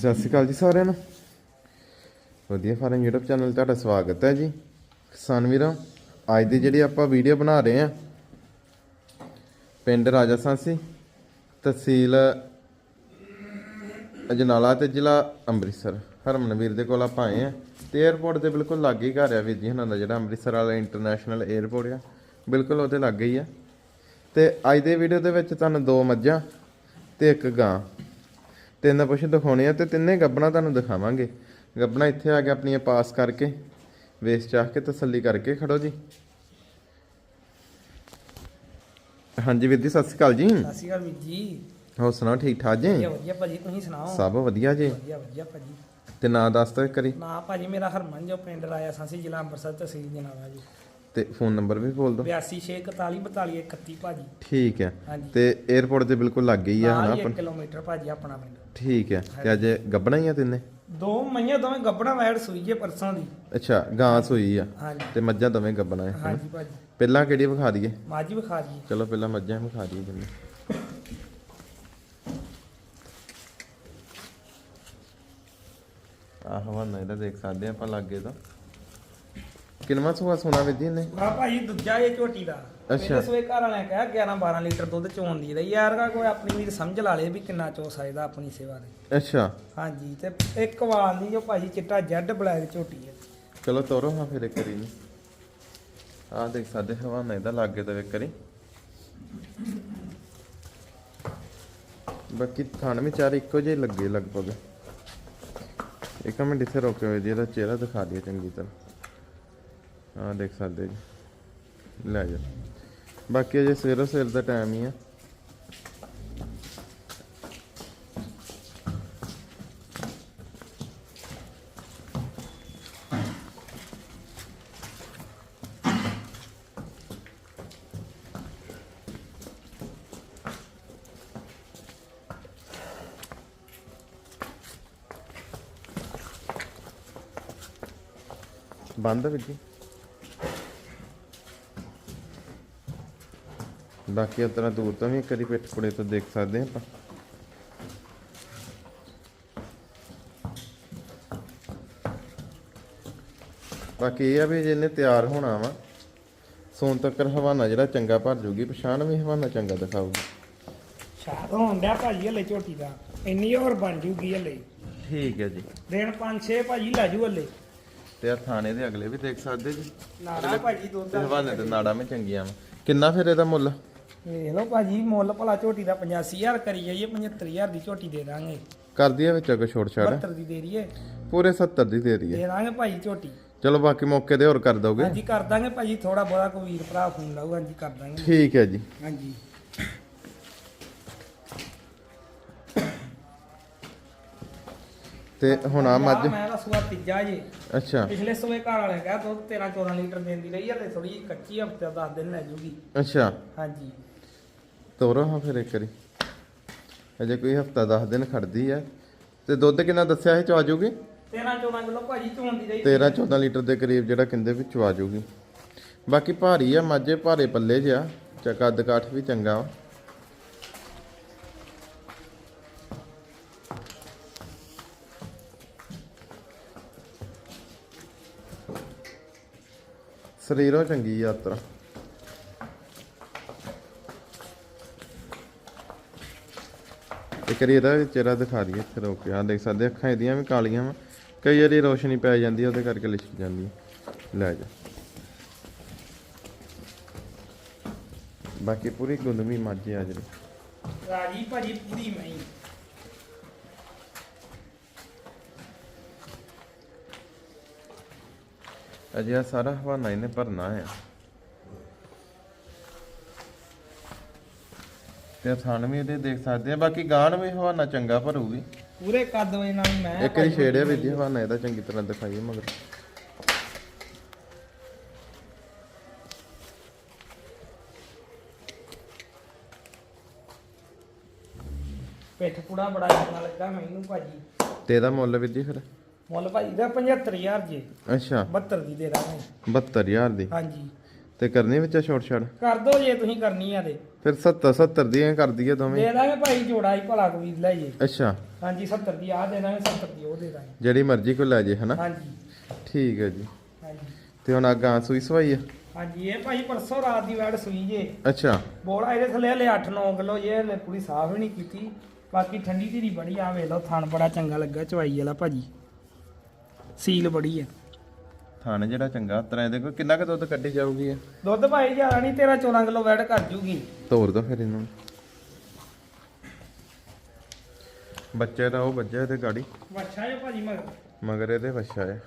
ਸਤਿ ਸ਼੍ਰੀ ਅਕਾਲ ਜੀ ਸਾਰਿਆਂ ਨੂੰ। ਵਧੀਆ ਫਾਰਮ YouTube ਚੈਨਲ ਤੁਹਾਡਾ ਸਵਾਗਤ ਹੈ ਜੀ। ਕਿਸਾਨ ਵੀਰਾਂ, ਅੱਜ ਦੀ ਜਿਹੜੀ ਆਪਾਂ ਵੀਡੀਓ ਬਣਾ ਰਹੇ ਹਾਂ, ਪਿੰਡ ਰਾਜਾ ਸਾਂਸੀ, ਤਹਿਸੀਲ ਅਜਨਾਲਾ ਤੇ ਜ਼ਿਲ੍ਹਾ ਅੰਮ੍ਰਿਤਸਰ। ਹਰਮਨਵੀਰ ਦੇ ਕੋਲ ਆਪਾਂ ਆਏ ਹਾਂ ਤੇ 에어ਪੋਰਟ ਦੇ ਬਿਲਕੁਲ ਲਾਗੇ ਹੀ ਘਰ ਆ ਵੀਰ ਜੀ ਹਨਾਂ ਦਾ ਜਿਹੜਾ ਅੰਮ੍ਰਿਤਸਰ ਵਾਲਾ ਇੰਟਰਨੈਸ਼ਨਲ 에어ਪੋਰਟ ਆ, ਬਿਲਕੁਲ ਉਹਦੇ ਲਾਗੇ ਹੀ ਆ। ਤੇ ਅੱਜ ਦੇ ਵੀਡੀਓ ਦੇ ਵਿੱਚ ਤੁਹਾਨੂੰ ਦੋ ਮੱਝਾਂ ਤੇ ਇੱਕ ਗਾਂ। ਤਿੰਨ ਪਸ਼ੂ ਦਿਖਾਉਣੇ ਆ ਤੇ ਤਿੰਨੇ ਗੱਬਣਾ ਤੁਹਾਨੂੰ ਦਿਖਾਵਾਂਗੇ। ਗੱਬਣਾ ਇੱਥੇ ਆ ਕੇ ਆਪਣੀਆਂ ਪਾਸ ਕਰਕੇ ਵੇਸ ਚਾਹ ਕੇ ਤਸੱਲੀ ਕਰਕੇ ਖੜੋ ਜੀ। ਹਾਂਜੀ ਵੀਰ ਜੀ ਸਤਿ ਸ਼੍ਰੀ ਅਕਾਲ ਜੀ। ਸਤਿ ਸ਼੍ਰੀ ਅਕਾਲ ਵੀਰ ਜੀ। ਹੋਰ ਸੁਣਾਓ ਠੀਕ ਠਾਕ ਜੀ? ਵਧੀਆ ਭਾਜੀ ਤੁਸੀਂ ਸੁਣਾਓ? ਸਭ ਵਧੀਆ ਜੀ। ਵਧੀਆ ਵਧੀਆ ਭਾਜੀ। ਤੇ ਨਾਂ ਦੱਸ ਇੱਕ ਵਾਰੀ। ਨਾ ਭਾਜੀ ਮੇਰਾ ਹਰਮਨ ਜੋ ਪਿੰਡ ਰਾਇਆ ਸਾਂਸੀ ਜ਼ਿਲ੍ਹਾ ਅੰਮ੍ਰਿਤਸਰ ਤਹਿਸੀਲ ਜਨਾਲਾ ਜੀ। ਤੇ ਫੋਨ ਨੰਬਰ ਵੀ ਬੋਲ ਦਿਓ। 826442 ਭਾਜੀ। ਠੀਕ ਹੈ। ਹਾਂਜੀ। ਤੇ 에어ਪੋਰਟ ਦੇ ਬਿਲਕੁਲ ਲੱਗੇ ਹੀ ਆ ਹਨਾ ਹੀ ਆਪਣ? 1 ਕਿਲੋਮੀਟਰ ਭਾਜੀ ਆਪਣਾ ਪਿੰਡ। ਠੀਕ ਹੈ। ਤੇ ਅੱਜ ਗੱਬਣਾ ਹੀ ਆ ਤਿੰਨੇ? ਦੋ ਮਈਆਂ ਦੋਵੇਂ ਗੱਬੜਾ ਵੈੜ ਸੂਈ ਜੇ ਪਰਸੋਂ ਦੀ। ਅੱਛਾ ਗਾਂ ਸੋਈ ਆ। ਹਾਂਜੀ। ਤੇ ਮੱਝਾਂ ਦੋਵੇਂ ਗੱਬਣਾ ਹੈ? ਹਾਂਜੀ ਭਾਜੀ। ਪਹਿਲਾਂ ਕਿਹੜੀ ਵਿਖਾ ਦਈਏ? ਮਾਜੀ ਵਿਖਾ ਜੀ ਚਲੋ ਪਹਿਲਾਂ ਮੱਝਾਂ ਵਿਖਾ ਦਈਏ ਜਿੰਨੇ ਆਹ ਹਵਾਨਾ ਇਹਦਾ ਦੇਖ ਸਕਦੇ ਆਪਾਂ ਲੱਗੇ ਤਾਂ। ਕਿੰਨਵਾਂ ਸੁਆ ਸੋਨਾ ਵਿੱਚ ਇਹਨੇ ਆ ਭਾਜੀ ਦੂਜਾ ਇਹ ਝੋਟੀ ਦਾ। ਅੱਛਾ। ਸਵੇ ਘਰ ਵਾਲਿਆਂ ਕਿਹਾ 11 12 ਲੀਟਰ ਦੁੱਧ ਚੋਣ ਦੀ ਦਾ ਯਾਰ ਕਾ ਕੋਈ ਆਪਣੀ ਵੀਰ ਸਮਝ ਲਾ ਲੇ ਵੀ ਕਿੰਨਾ ਚੋ ਸਕਦਾ ਆਪਣੀ ਸੇਵਾ ਦੇ। ਅੱਛਾ। ਹਾਂਜੀ ਤੇ ਇੱਕ ਵਾਲ ਦੀ ਜੋ ਭਾਜੀ ਚਿੱਟਾ ਜੈਡ ਬਲੈਕ ਝੋਟੀ ਹੈ। ਚਲੋ ਤੋਰੋ ਹਾਂ ਫਿਰ ਇੱਕ ਵਾਰੀ ਨੂੰ। ਆਹ ਦੇਖ ਸਕਦੇ ਹਵਾਨਾ ਇਹਦਾ ਲੱਗੇ ਤਾਂ ਇੱਕ ਵਾਰੀ। ਬਾਕੀ ਥਣ ਵੀ ਚਾਰ ਇੱਕੋ ਜਿਹੇ ਲੱਗੇ ਲਗਭਗ। ਇੱਕ ਮਿੰਟ ਇੱਥੇ ਰੋਕੇ ਹੋਏ ਜੀ ਇਹਦਾ ਚਿਹਰਾ ਦਿਖਾ ਦਈਏ ਚੰਗੀ ਤਰ੍ਹਾਂ। ਆਹ ਦੇਖ ਸਕਦੇ ਜੀ। ਲੈ ਜਾ। ਬਾਕੀ ਅਜੇ ਸਵੇਰੋ ਸਵੇਰ ਦਾ ਟਾਈਮ ਹੀ ਆ। ਬੰਦ ਵਿੱਚ ਬਾਕੀ ਤਰ੍ਹਾਂ ਦੂਰ ਤੋਂ ਵੀ ਇੱਕ ਵਾਰੀ ਪਿੱਠ ਪੁੜੇ ਤੋਂ ਦੇਖ ਸਕਦੇ ਆਪਾਂ। ਬਾਕੀ ਇਹ ਆ ਵੀ ਜਿਹਨੇ ਤਿਆਰ ਹੋਣਾ ਵਾ ਸੋਨ ਤੱਕ ਹਵਾਨਾ ਜਿਹੜਾ ਚੰਗਾ ਭਰ ਜੂਗੀ ਪਛਾਣ ਵੀ ਹਵਾਨਾ ਚੰਗਾ ਦਿਖਾਊਗੀ। ਸ਼ਾਦ ਹੋਣ ਡਿਆ ਭਾਜੀ ਹਲੇ ਝੋਟੀ ਦਾ ਇੰਨੀ ਹੋਰ ਬਣ ਜੂਗੀ ਹਲੇ। ਠੀਕ ਹੈ ਜੀ। ਦਿਨ 5-6 ਭਾਜੀ ਲੈ ਜੂ ਹਲੇ। ਤੇ ਆ ਥਾਣੇ ਦੇ ਅਗਲੇ ਵੀ ਦੇਖ ਸਕਦੇ ਜੀ। ਨਾੜਾ ਭਾਜੀ ਦੁੱਧ ਤੇ ਦਾ ਹਵਾਨੇ ਤੇ ਨਾੜਾਂ ਵਿੱਚ ਚੰਗੀਆਂ ਵਾ। ਕਿੰਨਾ ਫਿਰ ਇਹਦਾ ਮੁੱਲ? ਵੇਖ ਲਓ ਭਾਜੀ ਮੁੱਲ ਭਲਾ ਝੋਟੀ ਦਾ 85000 ਕਰੀ ਜਾਈਏ 75000 ਦੀ ਝੋਟੀ ਦੇ ਦਾਂਗੇ। ਕਰਦੀ ਆ ਵਿੱਚ ਕੋਈ ਛੋੜ ਛਾੜ 72 ਦੀ ਦੇ ਦਈਏ। ਪੂਰੇ 70 ਦੀ ਦੇ ਦਈਏ। ਦੇ ਦਾਂਗੇ ਭਾਜੀ ਝੋਟੀ। ਚਲੋ ਬਾਕੀ ਮੌਕੇ ਤੇ ਹੋਰ ਕਰ ਦੋਗੇ। ਹਾਂਜੀ ਕਰ ਦਾਂਗੇ ਭਾਜੀ ਥੋੜਾ ਬਹੁਤਾ ਕੋਈ ਵੀਰ ਭਰਾ ਫੋਨ ਲਾਊ ਹਾਂਜੀ ਕਰ ਦਾਂਗੇ। ਠੀਕ ਹੈ ਜੀ। ਹਾਂਜੀ। ਤੇ ਹੁਣ ਆ ਮੱਝ ਮੈਂ ਦਾ ਸੂਆ ਤੀਜਾ ਜੀ। ਅੱਛਾ। ਪਿਛਲੇ ਸੂਏ ਘਰ ਵਾਲੇ ਕਿਹਾ ਦੁੱਧ 13 14 ਲੀਟਰ ਦਿੰਦੀ ਰਹੀ ਹਲੇ ਥੋੜੀ ਜਿਹੀ ਕੱਚੀ ਹਫ਼ਤੇ 10 ਦਿਨ ਲੈ ਜੂਗੀ। ਅੱਛਾ। ਹਾਂਜੀ। ਤੋਰੋ ਹਾਂ ਫਿਰ ਇੱਕ ਵਾਰੀ। ਅਜੇ ਕੋਈ ਹਫਤਾ 10 ਦਿਨ ਖੜਦੀ ਆ। ਤੇ ਦੁੱਧ ਕਿੰਨਾ ਦੱਸਿਆ ਸੀ ਚਵਾ ਜੂਗੀ? 13 14 ਕਿਲੋ ਭਾਜੀ ਚੋਂਦੀ ਰਹੀ। 13 14 ਲੀਟਰ ਦੇ ਕਰੀਬ ਜਿਹੜਾ ਕਹਿੰਦੇ ਵੀ ਚਵਾ ਜੂਗੀ। ਬਾਕੀ ਭਾਰੀ ਆ ਮਾਝੇ ਭਾਰੇ ਪੱਲੇ ਜਿਆ ਚੱਕਾ ਕਾਠ ਵੀ ਚੰਗਾ ਵਾ। ਸਰੀਰੋਂ ਚੰਗੀ ਯਾਤਰਾ। ਇੱਕ ਵਾਰੀ ਇਹਦਾ ਚਿਹਰਾ ਦਿਖਾ ਦਈਏ ਇੱਥੇ ਰੋਕ ਕੇ। ਆ ਦੇਖ ਸਕਦੇ ਅੱਖਾਂ ਇਹਦੀਆਂ ਵੀ ਕਾਲੀਆਂ ਵਾ। ਕਈ ਵਾਰੀ ਰੋਸ਼ਨੀ ਪੈ ਜਾਂਦੀ ਆ ਉਹਦੇ ਕਰਕੇ ਲਿਸ਼ਕ ਜਾਂਦੀ ਆ। ਲੈ ਜਾ। ਬਾਕੀ ਪੂਰੀ ਗੁੰਦਮੀ ਮਾਝੇ ਆ ਜਿਹੜੀ। ਰਾਜੀ ਭਾਜੀ ਪੂਰੀ ਮਈ ਅਜੇ ਆਹ ਸਾਰਾ ਹਵਾਨਾ ਇਹਨੇ ਭਰਨਾ ਆ। ਤੇ ਥਣ ਵੀ ਇਹਦੇ ਦੇਖ ਸਕਦੇ ਆ ਬਾਕੀ ਗਾਣ ਵੀ ਹਵਾਨਾ ਚੰਗਾ ਭਰੂਗੀ। ਪੂਰੇ ਕੱਦ ਵਜੇ ਨਾਲ ਮੈਂ ਇੱਕ ਵਾਰੀ ਛੇੜਿਆ ਵੀ ਜੀ ਹਵਾਨਾ ਇਹਦਾ ਚੰਗੀ ਤਰ੍ਹਾਂ ਦਿਖਾਈਏ ਮਗਰ। ਪਿੱਠ ਪੂੜਾ ਬੜਾ ਚੰਗਾ ਲੱਗਾ ਮੈਨੂੰ ਭਾਜੀ। ਤੇ ਇਹਦਾ ਮੁੱਲ ਵੀ ਜੀ ਫਿਰ? ਮੁੱਲ ਭਾਜੀ ਦਾ 75000 ਜੀ। ਅੱਛਾ। 72 ਦੀ ਦੇ ਦਾਂਗੇ। 72000 ਦੀ। ਹਾਂਜੀ। ਤੇ ਕਰਨੀ ਵਿੱਚ ਛੋਟ ਛੜ ਕਰ ਦੋ ਜੇ ਤੁਸੀਂ ਕਰਨੀ ਆ ਤੇ। ਫਿਰ 70 70 ਦੀਆਂ ਕਰ ਦਈਏ ਦੋਵੇਂ। ਦੇ ਦਾਂਗੇ ਭਾਈ ਜੋੜਾ ਹੀ ਭਲਾ ਕੋਈ ਲੈ ਜੇ। ਅੱਛਾ। ਹਾਂਜੀ 70 ਦੀ ਆ ਦੇ ਦਾਂਗੇ 70 ਦੀ ਉਹ ਦੇ ਦਾਂਗੇ। ਜਿਹੜੀ ਮਰਜ਼ੀ ਕੋ ਲੈ ਜੇ ਹਨਾ? ਹਾਂਜੀ। ਠੀਕ ਹੈ ਜੀ। ਹਾਂਜੀ। ਤੇ ਹੁਣ ਆ ਗਾਂ ਸੂਈ ਸਵਾਈ ਆ? ਹਾਂਜੀ ਇਹ ਭਾਈ ਪਰਸੋਂ ਰਾਤ ਦੀ ਵੈੜ ਸੂਈ ਜੇ। ਅੱਛਾ। ਬੋਲਾ ਇਹਦੇ ਥੱਲੇ ਹਲੇ 8-9 ਕਿਲੋ ਜੇ ਹਲੇ ਪੂਰੀ ਸਾਫ਼ ਨਹੀਂ ਕੀਤੀ। ਬਾਕੀ ਠੰਡੀ ਧੀਰੀ ਬੜੀ ਆ ਵੇਖ ਲਓ ਥਣ ਬੜਾ ਚੰਗਾ ਲੱਗਾ ਚਵਾਈ ਵਾਲਾ ਭਾਜੀ। ਸੀਲ ਬੜੀ ਆ। ਥਾਣੇ ਜਿਹੜਾ ਚੰਗਾ ਤਰ੍ਹਾਂ ਇਹਦੇ ਕੋਲ ਕਿੰਨਾ ਕੁ ਦੁੱਧ ਕੱਢੀ ਜਾਊਗੀ ਇਹ? ਦੁੱਧ ਭਾਈ ਜ਼ਿਆਦਾ ਨਹੀਂ 13-14 ਕਿਲੋ ਵੈੜ ਕਰ ਜੂਗੀ। ਤੋਰ ਦੋ ਫਿਰ ਇਹਨੂੰ। ਬੱਚੇ ਦਾ ਉਹ ਬੱਚਾ ਤੇ ਗਾੜੀ। ਵੱਛਾ ਜੇ ਭਾਜੀ ਮਗਰ। ਮਗਰ ਇਹਦੇ ਬੱਚਾ ਹੈ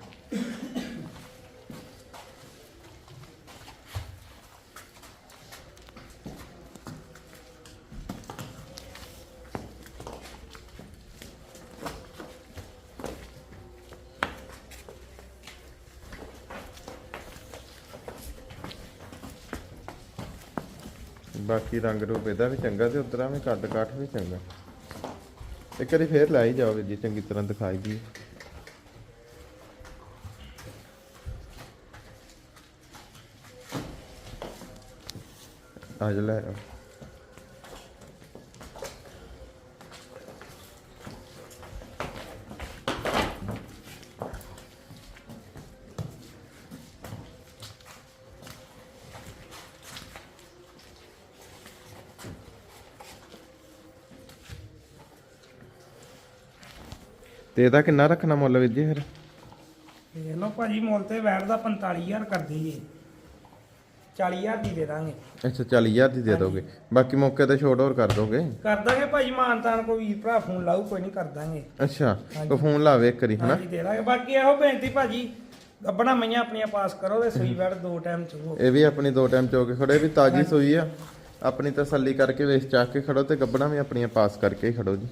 ਬਾਕੀ ਰੰਗ ਰੂਪ ਇਹਦਾ ਵੀ ਚੰਗਾ ਤੇ ਉਤਰਾ ਵੀ ਕੱਦ ਕਾਠ ਵੀ ਚੰਗਾ। ਇੱਕ ਵਾਰੀ ਫੇਰ ਲਾਈ ਜਾਓਗੇ ਜੀ, ਚੰਗੀ ਤਰ੍ਹਾਂ ਦਿਖਾਈ ਦੀ। ਆ ਲੈ ਤੇ ਇਹਦਾ ਕਿੰਨਾ ਰੱਖਣਾ ਮੁੱਲ ਵੀਰ ਜੀ ਫਿਰ? ਵੇਖ ਲਓ ਭਾਜੀ ਮੁੱਲ ਤੇ ਵੈੜ ਦਾ 45000 ਕਰ ਦਈਏ 40000 ਦੀ ਦੇ ਦਾਂਗੇ। ਅੱਛਾ 40000 ਦੀ ਦੇ ਦੋਗੇ। ਬਾਕੀ ਮੌਕੇ ਤੇ ਛੋਟ ਹੋਰ ਕਰ ਦੋਗੇ? ਕਰ ਦਾਂਗੇ ਭਾਜੀ ਮਾਨਤਾਨ ਕੋਈ ਵੀਰ ਭਰਾ ਫੋਨ ਲਾਊ ਕੋਈ ਨਹੀਂ ਕਰ ਦਾਂਗੇ। ਅੱਛਾ। ਕੋ ਫੋਨ ਲਾਵੇ ਇੱਕ ਵਾਰੀ ਹਨਾ? ਹਾਂਜੀ ਦੇ ਦਾਂਗੇ। ਬਾਕੀ ਇਹੋ ਬੇਨਤੀ ਭਾਜੀ ਗੱਬਣਾ ਮਈਆਂ ਆਪਣੀਆਂ ਪਾਸ ਕਰੋ ਤੇ ਸੂਈ ਵੈੜ ਦੋ ਟਾਈਮ ਚੁਗੋ ਇਹ ਵੀ ਆਪਣੀ ਦੋ ਟਾਈਮ ਚੋ ਕੇ ਖੜੇ ਵੀ ਤਾਜੀ ਸੂਈ ਆ। ਆਪਣੀ ਤਸੱਲੀ ਕਰਕੇ ਵੇਚ ਚਾਕ ਕੇ ਖੜੋ ਤੇ ਗੱਬਣਾ ਵੀ ਆਪਣੀਆਂ ਪਾਸ ਕਰਕੇ ਖੜੋ ਜੀ।